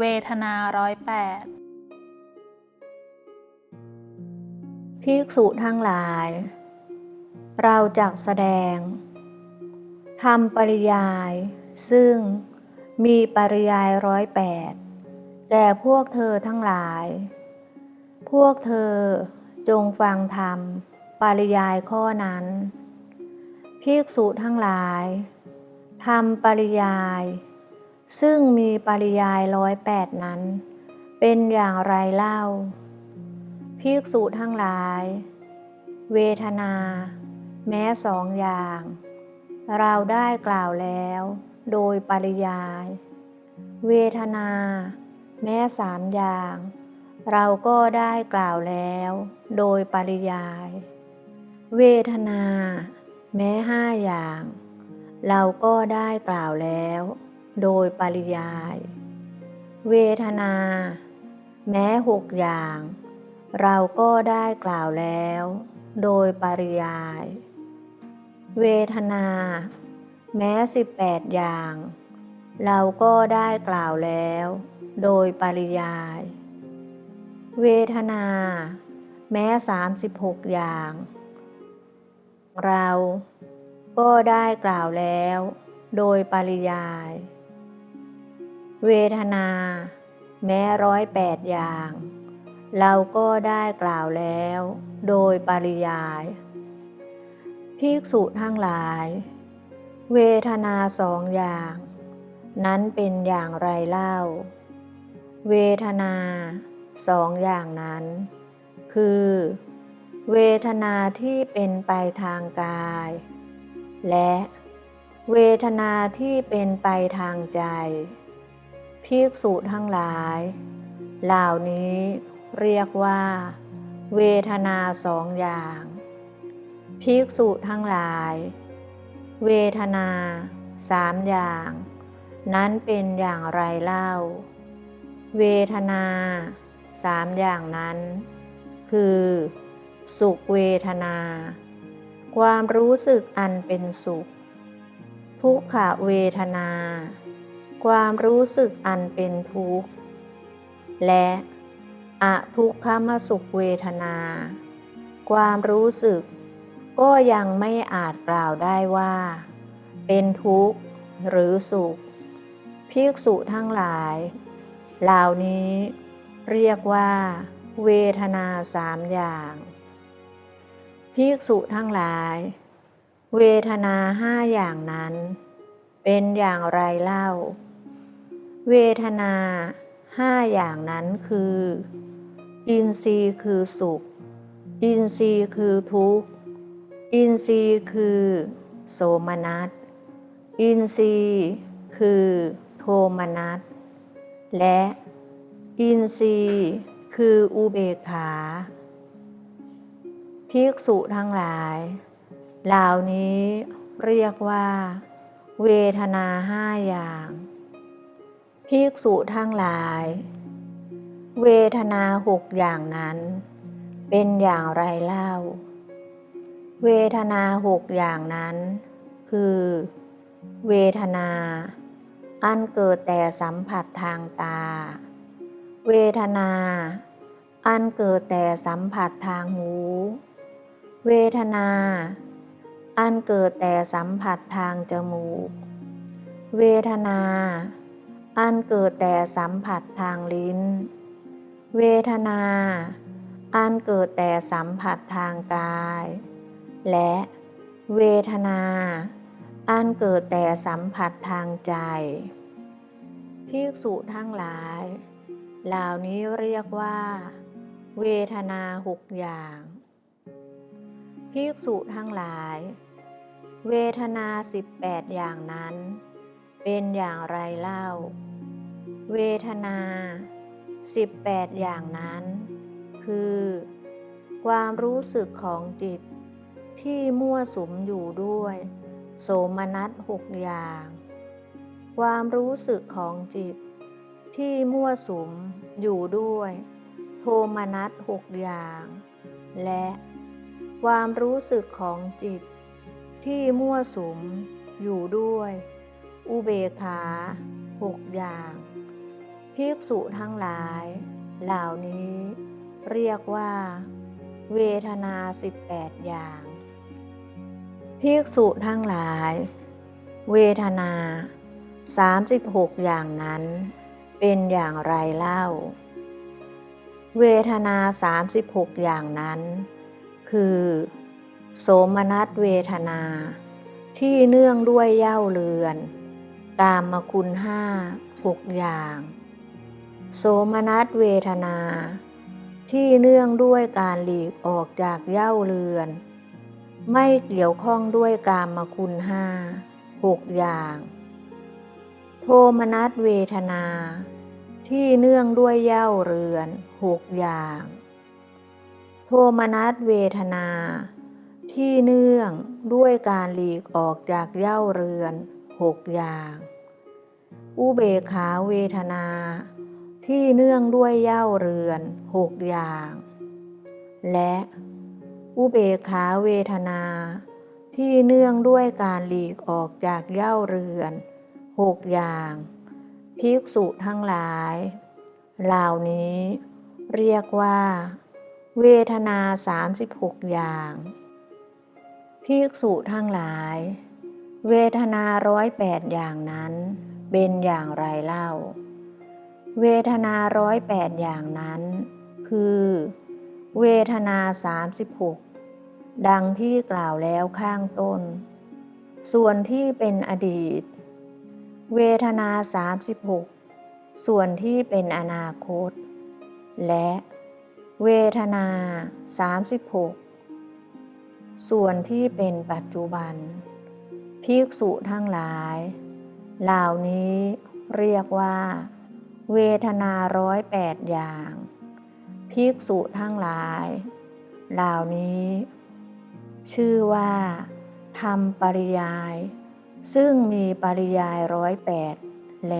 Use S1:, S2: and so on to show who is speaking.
S1: เวทนาร้อยแปด
S2: ภิกษุทั้งหลาย เราจักแสดงทำปริยาย ซึ่งมีปริยายร้อยแปดแก่พวกเธอทั้งหลาย พวกเธอจงฟังธรรมปริยายข้อนั้นภิกษุทั้งหลายทำปริยาย ซึ่งมีปริยายร้อยแปดนั้น เป็นอย่างไรเล่าภิกษุทั้งหลาย เวทนา แม้สองอย่าง เราได้กล่าวแล้ว โดยปริยาย เวทนา แม้สามอย่าง เราก็ได้กล่าวแล้ว โดยปริยาย เวทนา แม้ห้าอย่าง เราก็ได้กล่าวแล้ว โดยปริยาย เวทนา แม้หกอย่าง เราก็ได้กล่าวแล้ว โดยปริยาย เวทนา แม้สิบแปดอย่าง เราก็ได้กล่าวแล้ว โดยปริยาย เวทนา แม้สามสิบหกอย่าง เราก็ได้กล่าวแล้ว โดยปริยาย เวทนา แม้ร้อยแปดอย่าง เราก็ได้กล่าวแล้ว โดยปริยายภิกษุทั้งหลาย เวทนาสองอย่าง นั้นเป็นอย่างไรเล่า เวทนาสองอย่างนั้น คือ เวทนาที่เป็นไปทางกาย และ เวทนาที่เป็นไปทางใจ ภิกษุทั้งหลาย เหล่านี้เรียกว่า เวทนาสองอย่าง ภิกษุทั้งหลาย เวทนาสามอย่าง นั้นเป็นอย่างไรเล่า เวทนาสามอย่างนั้น คือ สุขเวทนา ความรู้สึกอันเป็นสุข ทุกขเวทนา ความรู้สึกอันเป็นทุกข์ และอทุกขมสุขเวทนา ความรู้สึกก็ยังไม่อาจกล่าวได้ว่า เป็นทุกข์หรือสุข ภิกษุทั้งหลาย เหล่านี้เรียกว่า เวทนาสามอย่าง ภิกษุทั้งหลาย เวทนาห้าอย่างนั้น เป็นอย่างไรเล่า เวทนาห้าอย่างนั้นคือ อินทรีย์คือสุข อินทรีย์คือทุกข์ อินทรีย์คือโสมนัส อินทรีย์คือโทมนัส และอินทรีย์คืออุเบกขาภิกษุทั้งหลาย เหล่านี้เรียกว่า เวทนาห้าอย่าง ภิกษุทั้งหลาย เวทนาหกอย่างนั้น เป็นอย่างไรเล่า เวทนาหกอย่างนั้น คือ เวทนา อันเกิดแต่สัมผัสทางตา เวทนา อันเกิดแต่สัมผัสทางหู เวทนา อันเกิดแต่สัมผัสทางจมูก เวทนา อันเกิดแต่สัมผัสทางลิ้น เวทนา อันเกิดแต่สัมผัสทางกาย และเวทนา อันเกิดแต่สัมผัสทางใจภิกษุทั้งหลาย เหล่านี้เรียกว่า เวทนาหกอย่างภิกษุทั้งหลาย เวทนาสิบแปดอย่างนั้น เป็นอย่างไรเล่า เวทนาสิบแปดอย่างนั้น คือ ความรู้สึกของจิต ที่มั่วสุมอยู่ด้วย โสมนัสหกอย่าง ความรู้สึกของจิต ที่มั่วสุมอยู่ด้วย โทมนัสหกอย่าง และความรู้สึกของจิต ที่มั่วสุมอยู่ด้วย อุเบกขาหกอย่าง ภิกษุทั้งหลาย เหล่านี้ เรียกว่า เวทนา 18 อย่าง ภิกษุทั้งหลาย เวทนา 36 อย่างนั้น เป็นอย่างไรเล่า เวทนา 36 อย่างนั้น คือ โสมนัสเวทนาที่เนื่องด้วยเย่าเรือนกามคุณห้าหกอย่าง โสมนัสเวทนา ที่เนื่องด้วยการหลีกออกจากเย่าเรือน ไม่เกี่ยวข้องด้วยกามคุณห้าหกอย่าง โทมนัสเวทนา ที่เนื่องด้วยเย่าเรือนหกอย่าง โทมนัสเวทนา ที่เนื่องด้วยการหลีกออกจากเย่าเรือนหกอย่าง อุเบขาเวทนา ที่เนื่องด้วยเย่าเรือนหกอย่าง และอุเบกขาเวทนา ที่เนื่องด้วยการหลีกออกจากเย่าเรือนหกอย่างภิกษุทั้งหลาย เหล่านี้เรียกว่า เวทนา 36 อย่างภิกษุทั้งหลาย เวทนาร้อยแปดอย่างนั้น เป็นอย่างไรเล่า เวทนาร้อยแปดอย่างนั้น คือ เวทนา36ดังที่กล่าวแล้วข้างต้น ส่วนที่เป็นอดีต เวทนา36ส่วนที่เป็นอนาคต และ เวทนา 36 ส่วนที่เป็นปัจจุบัน ภิกษุทั้งหลาย เหล่านี้เรียกว่า เวทนาร้อยแปดอย่าง ภิกษุทั้งหลาย เหล่านี้ ชื่อว่าทำปริยาย ซึ่งมีปริยายร้อยแปดแล